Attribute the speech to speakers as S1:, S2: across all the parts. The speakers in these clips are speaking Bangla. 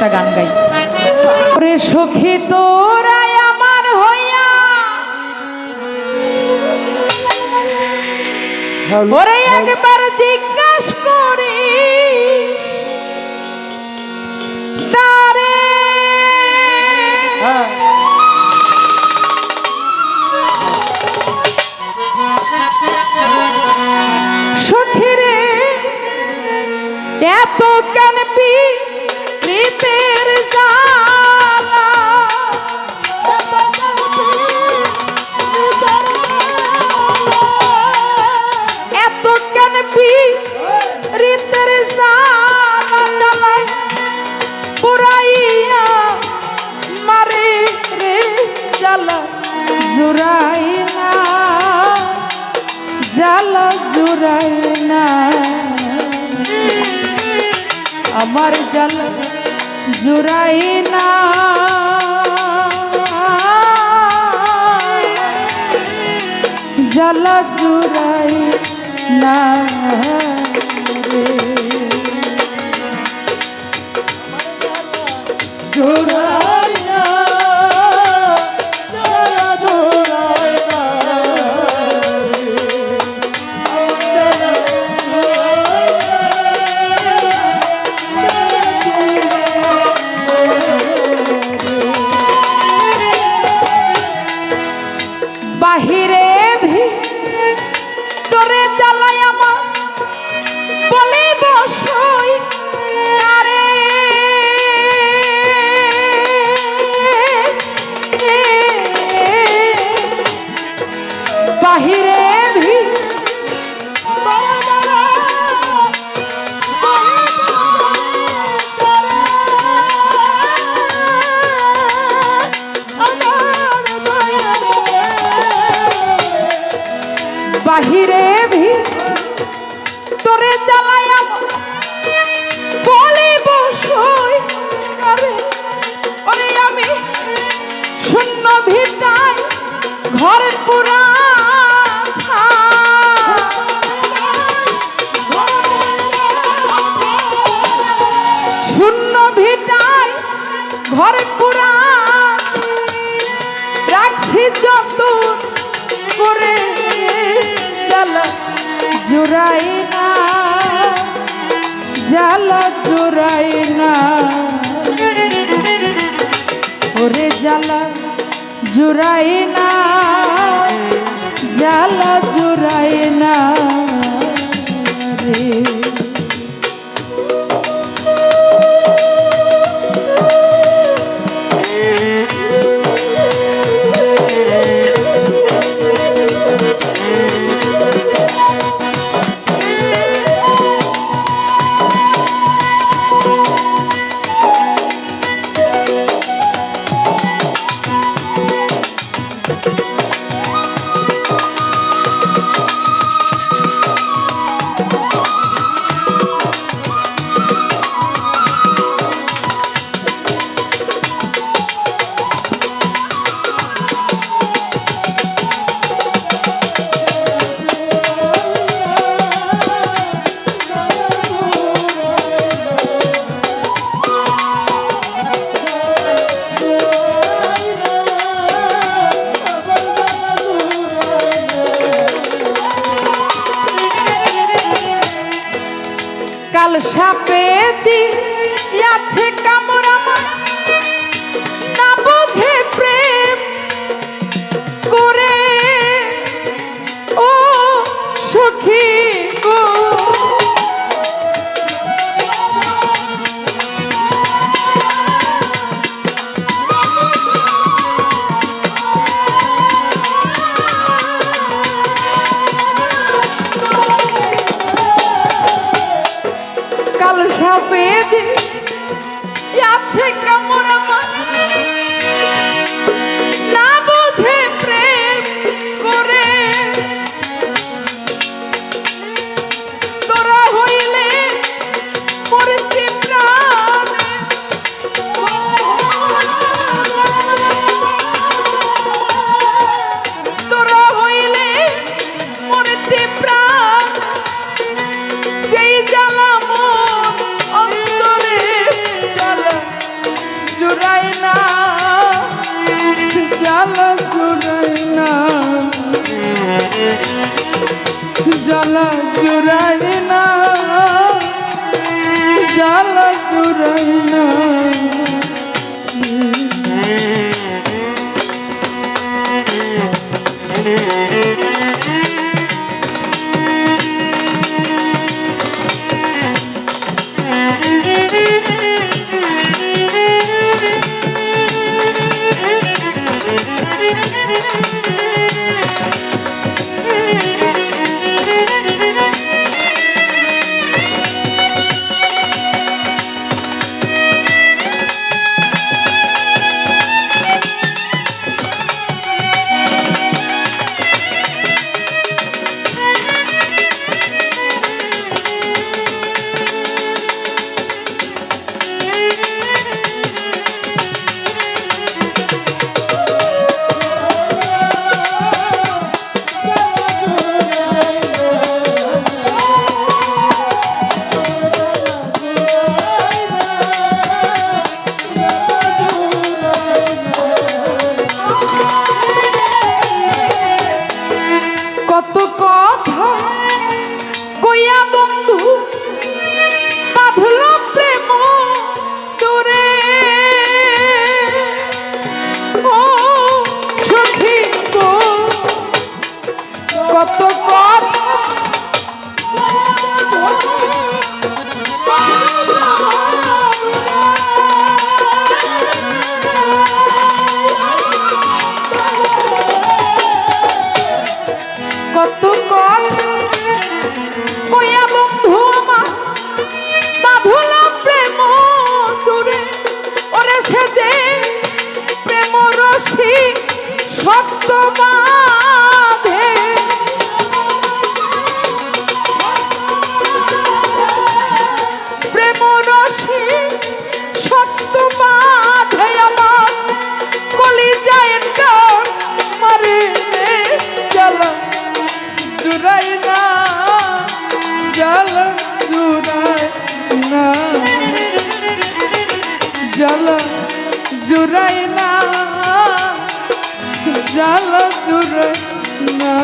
S1: একটা গান গাই। ওরে সখী তোরা আমার হইয়া। ওরে একবার জিজ্ঞাস হ্যাঁ। এত কেন পি আমার জল জুড়াই না। জল জুড়াই না। বাহিরে জুড়াই না জ্বালা জুড়াই না। ওরে জ্বালা জুড়াই না জ্বালা Thank you. জ্বালা জুড়াই না। জ্বালা জুড়াই না। জুড়াই না। জল জুড়াই না।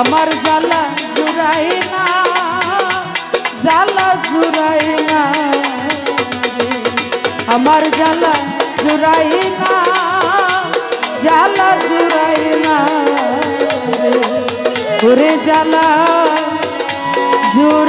S1: আমার জ্বালা জুড়াই না। জালা জুড়াই না আমার জালা জুড়াই না জালা জুড়াই না ওরে জ্বালা জুড়